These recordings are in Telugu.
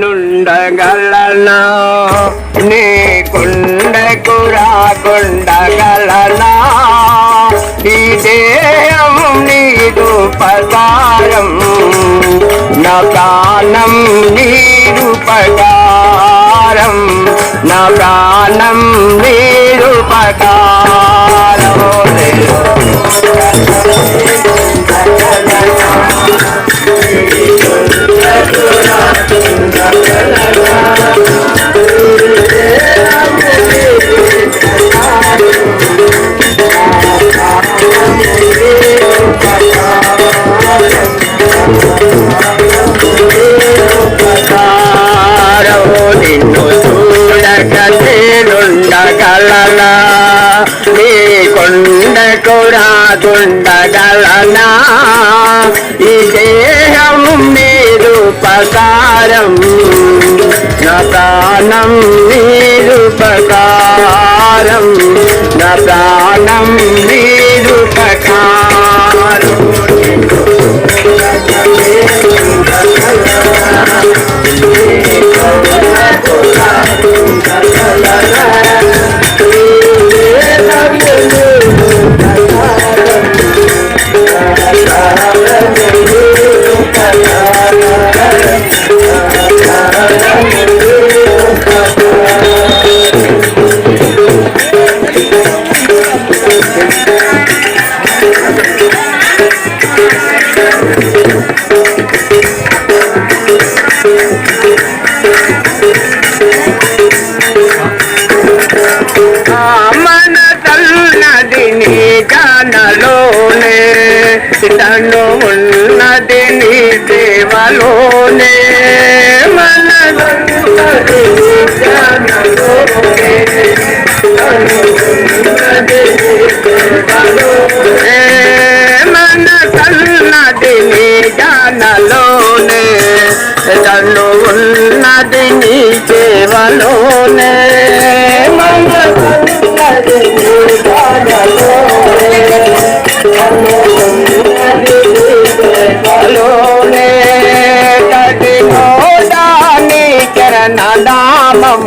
నేనుండగలనా నీ కుండకు రాకుండగలనా? ఈ దేహం నీదు పదారం నా ప్రాణం నీరు పదారం నా ప్రాణం నీరు పకారం కారవు నిన్ను చూడక నేనుండగలనా నీ కొండకు రాకుండగలనా ఈ ఉపకారం పకారం నా ప్రాణం నిరుపకారం నా ప్రాణం తను ఉన్నది నీ సేవలోనే. మన మన కన్నది నీ గానలోనే తను ఉన్నది నీ సేవలోనే. నామం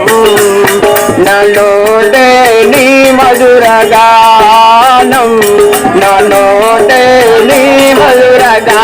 నలోదే మధురగానం. మధుర మధురగా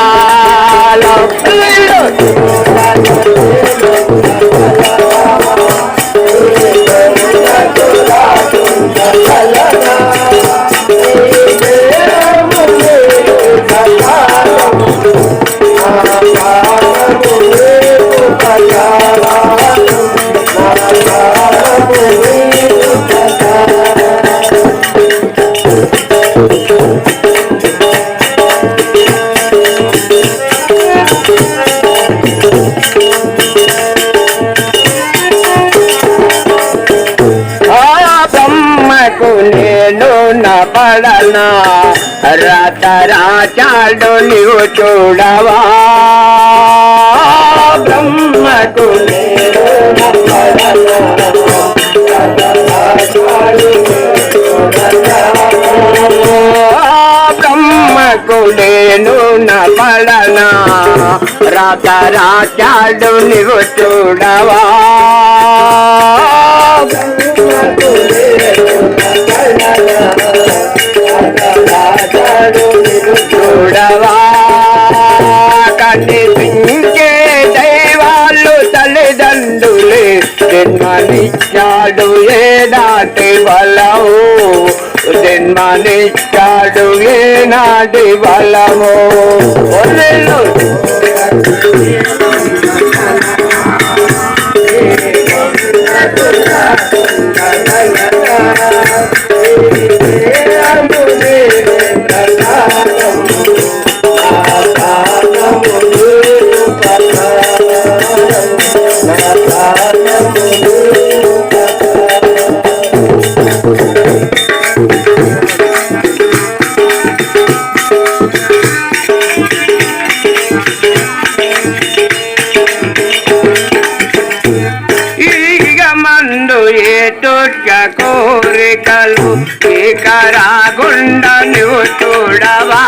ఉన్న పడనా? రతరాచాడు నీవు చూడవా? బ్రహ్మకు నేను నపడనా రతరాచాడు బ్రహ్మకు నేను నపడనా రతరాచాడు నీవు చూడవా? చూడవా? కనిపించే దైవాలు తల్లిదండ్రులే జన్మనిచ్చాడు ఏనాటి బలము? జన్మనిచ్చాడు ఏనాటి బలము? కోరికలు నికరాగుండ నువ్వు చూడవా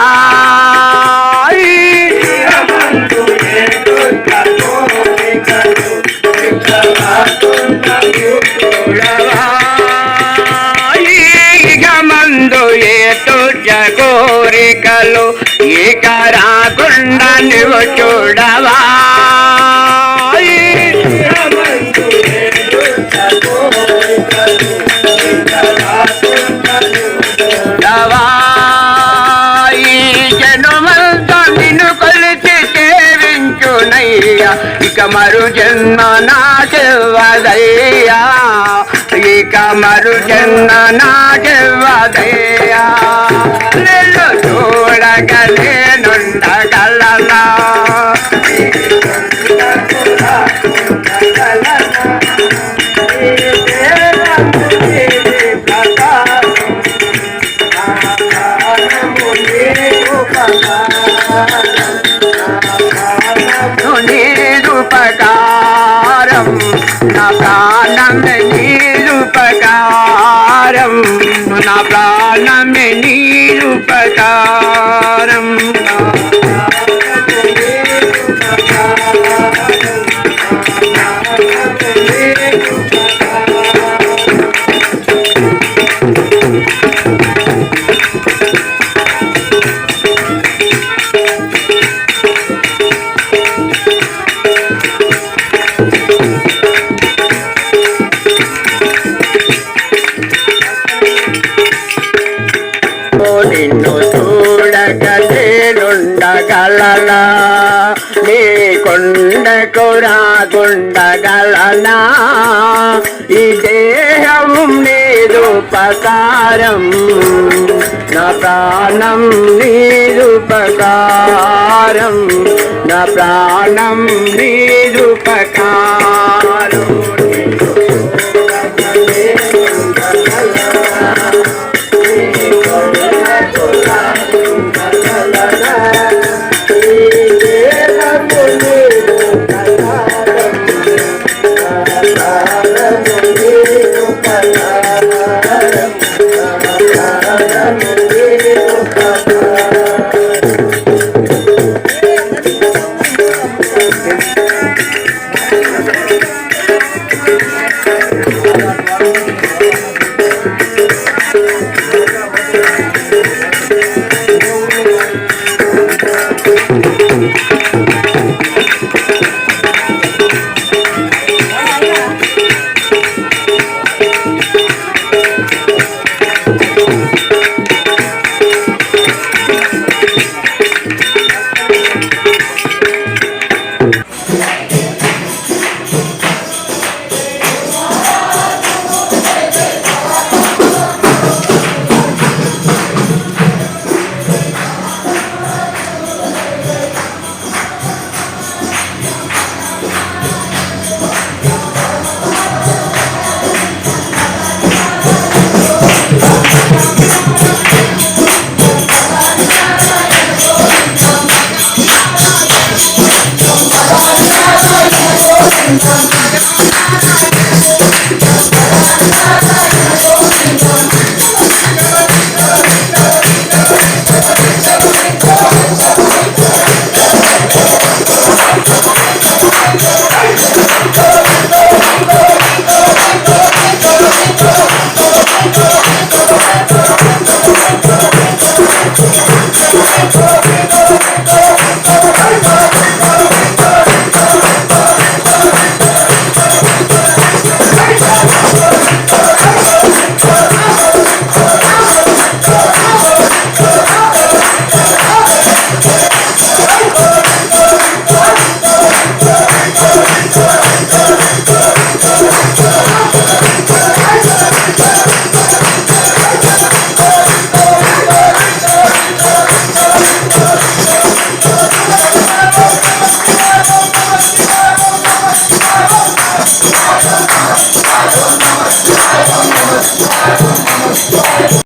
మందు ఏటుట కోరికలు ఇక రాకుండా చూడవా? సేవించునయ్యా ఇక మరు జన్మ నాకెవ్వదయ్యా ఇక మరు జన్మ నాకెవ్వదయ్యా నేను చూడగలేను నా ప్రాణం నీరుపకారం నా ప్రాణం నీరుపకారం నిన్ను చూడగలేనుండగలనా నీ కొండకు రాకుండగలనా? ఈ దేహం నీరు పకారం నా ప్రాణం నీరు పకారం నా ప్రాణం నీరు